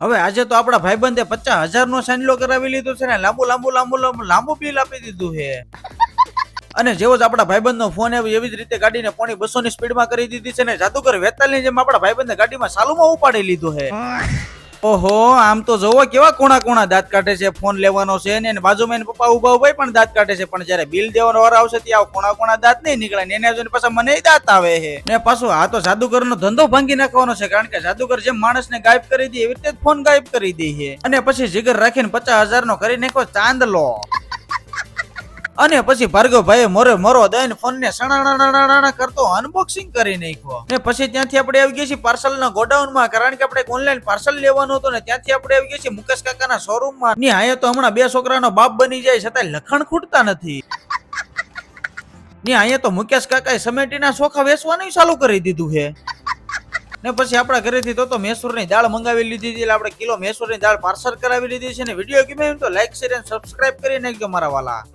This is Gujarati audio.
હવે આજે તો આપણા ભાઈબંધે પચાસ હજાર નો સાંજલો કરાવી લીધો છે ને, લાંબુ લાંબુ લાંબુ લાંબુ લાંબુ બિલ આપી દીધું છે. અને જેવો જ આપણા ભાઈબંધ નો ફોન આવ્યો, એવી જ રીતે ગાડીને પોણી બસો ની સ્પીડમાં કરી દીધી છે ને, જાદુગર વેતાલની જેમ આપણા ભાઈબંધે ગાડીમાં સાલુમાં ઉપાડી લીધો છે. ઓહો, આમ તો જોવો કેવા કોણા કોણા દાંત કાઢે છે, ફોન લેવાનો છે ને એને પપ્પા ઊભા ઊભા પણ દાંત કાઢે છે, પણ જયારે બિલ દેવાનો વાર આવશે ત્યાં કોણા કોણા દાંત નહીં નીકળે ને એને પાછા મને દાંત આવે છે. ને પાછું આ તો જાદુગર નો ધંધો ભાંગી નાખવાનો છે, કારણ કે જાદુગર જેમ માણસને ગાયબ કરી દે એવી રીતે ફોન ગાયબ કરી દે છે. અને પછી જીગર રાખીને પચાસ હજાર નો કરી નાખો ચાંદલો. અને પછી ભાર્ગવભાઈએ મોરે મોરો દઈને ફોન ને સણાણાણાણાણા કરતો અનબોક્સિંગ કરી નાખ્યો. ને પછી ત્યાંથી આપણે આવી ગયા છીએ પાર્સલ ના ગોડાઉનમાં કારણ કે આપણે ઓનલાઈન પાર્સલ લેવાનું હતું ને ત્યાંથી આપણે આવી ગયા છીએ મુકેશ કાકાના શોરૂમમાં ની આયે તો હમણાં બે છોકરાનો બાપ બની જાય છતાં લખણ ખૂટતા નથી. ને અહીંયા તો મુકેશ કાકાએ સમેટીના ચોખા વેચવાનું ચાલુ કરી દીધું છે. ને પછી આપણા ઘરેથી તો તો મૈસૂરની દાળ મંગાવી લીધી હતી, એટલે આપણે કિલો મૈસૂરની દાળ પાર્સલ કરાવી લીધી છે ને. વીડિયો ગમે તો લાઈક શેર અને સબસ્ક્રાઇબ કરી નાખજો મારા વાલા.